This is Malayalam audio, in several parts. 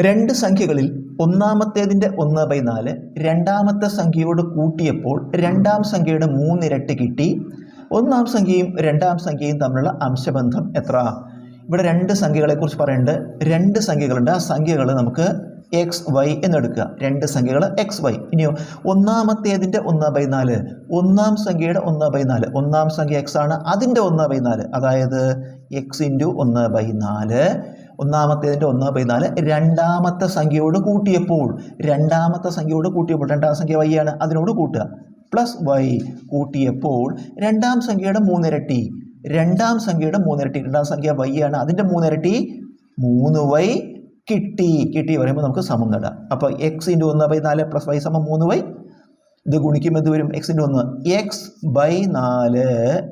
രണ്ട് സംഖ്യകളിൽ ഒന്നാമത്തേതിന്റെ ഒന്ന് ബൈ നാല് രണ്ടാമത്തെ സംഖ്യയോട് കൂട്ടിയപ്പോൾ രണ്ടാം സംഖ്യയുടെ മൂന്നിരട്ടി കിട്ടി. ഒന്നാം സംഖ്യയും രണ്ടാം സംഖ്യയും തമ്മിലുള്ള അംശബന്ധം എത്ര? ഇവിടെ രണ്ട് സംഖ്യകളെക്കുറിച്ച് പറയുന്നുണ്ട് രണ്ട് സംഖ്യകളുണ്ട്. ആ സംഖ്യകൾ നമുക്ക് എക്സ് വൈ എന്നെടുക്കുക രണ്ട് സംഖ്യകൾ എക്സ് വൈ ഇനിയോ ഒന്നാമത്തേതിന്റെ ഒന്ന് ബൈ നാല് ഒന്നാം സംഖ്യയുടെ ഒന്ന് ബൈ നാല്. ഒന്നാം സംഖ്യ എക്സ് ആണ്. അതിന്റെ ഒന്ന് ബൈ നാല്. അതായത് എക്സ് ഇന്റു ഒന്ന് ബൈ നാല്. ഒന്നാമത്തേതിന്റെ ഒന്ന് പതിനാല് രണ്ടാമത്തെ സംഖ്യയോട് കൂട്ടിയപ്പോൾ രണ്ടാമത്തെ സംഖ്യയോട് കൂട്ടിയപ്പോൾ രണ്ടാം സംഖ്യ വൈ ആണ്. അതിനോട് കൂട്ടുക. പ്ലസ് വൈ കൂട്ടിയപ്പോൾ രണ്ടാം സംഖ്യയുടെ മൂന്നിരട്ടി. രണ്ടാം സംഖ്യയുടെ മൂന്നിരട്ടി. രണ്ടാം സംഖ്യ വൈ ആണ്. അതിന്റെ മൂന്നിരട്ടി മൂന്ന് വൈ കിട്ടി. കിട്ടി പറയുമ്പോൾ നമുക്ക് സമം നേടാം. അപ്പോൾ എക്സ് ഇന്റു ഒന്ന് ബൈ നാല് പ്ലസ് വൈ സമം മൂന്ന് വൈ ഇത് ഗുണിക്കുമ്പോൾ ഇത് വരും? എക്സിന്റെ ഒന്ന്. എക്സ് ബൈ നാല്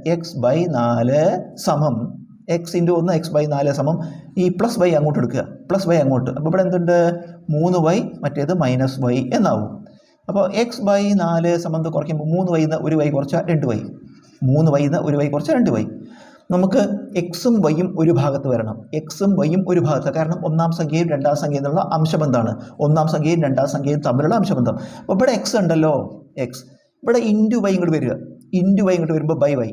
എക്സ് ബൈ നാല് സമം എക്സ് ഇന്റു ഒന്ന് എക്സ് ബൈ നാല് സമം ഈ പ്ലസ് വൈ അങ്ങോട്ട് എടുക്കുക. പ്ലസ് വൈ അങ്ങോട്ട്. അപ്പോൾ ഇവിടെ എന്തുണ്ട്? മൂന്ന് വൈ മറ്റേത് മൈനസ് വൈ എന്നാവും. അപ്പോൾ എക്സ് ബൈ നാല് സമം കുറയ്ക്കുമ്പോൾ മൂന്ന് വൈന്ന് ഒരു വൈ കുറച്ചാൽ രണ്ട് വൈ മൂന്ന് വൈന്ന് ഒരു വൈ കുറച്ചാൽ രണ്ട് വൈ നമുക്ക് എക്സും വൈയും ഒരു ഭാഗത്ത് വരണം. എക്സും വൈയും ഒരു ഭാഗത്ത്. കാരണം ഒന്നാം സംഖ്യയും രണ്ടാം സംഖ്യയും എന്നുള്ള അംശബന്ധമാണ്. ഒന്നാം സംഖ്യയും രണ്ടാം സംഖ്യയും തമ്മിലുള്ള അംശബന്ധം. അപ്പോൾ ഇവിടെ എക്സ് ഉണ്ടല്ലോ. എക്സ് ഇവിടെ ഇന്റു വൈ ഇങ്ങോട്ട് വരിക. ഇന്റു വൈ ഇങ്ങോട്ട് വരുമ്പോൾ ബൈ വൈ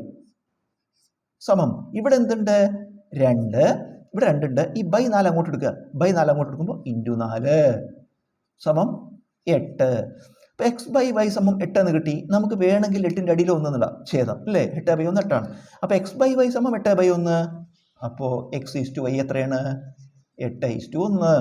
സമം. ഇവിടെ എന്തുണ്ട്? രണ്ട്. ഇവിടെ രണ്ടുണ്ട്. ഈ ബൈ നാല് അങ്ങോട്ട് എടുക്കുക. ബൈ നാല് അങ്ങോട്ട് എടുക്കുമ്പോൾ ഇന്റു നാല്. സമം എട്ട്. അപ്പോൾ എക്സ് ബൈ വൈ സമം എട്ട് എന്ന് കിട്ടി. നമുക്ക് വേണമെങ്കിൽ എട്ടിന്റെ അടിയിൽ ഒന്ന് എന്നുള്ള ഛേദം. അല്ലേ? എട്ട് ബൈ ഒന്ന് എട്ടാണ്. അപ്പോൾ എക്സ് ബൈ വൈ സമം എട്ട് ബൈ ഒന്ന്. അപ്പോൾ എക്സ് ഈസ് ടു വൈ എത്രയാണ്? എട്ട് ഈസ് ടു ഒന്ന്.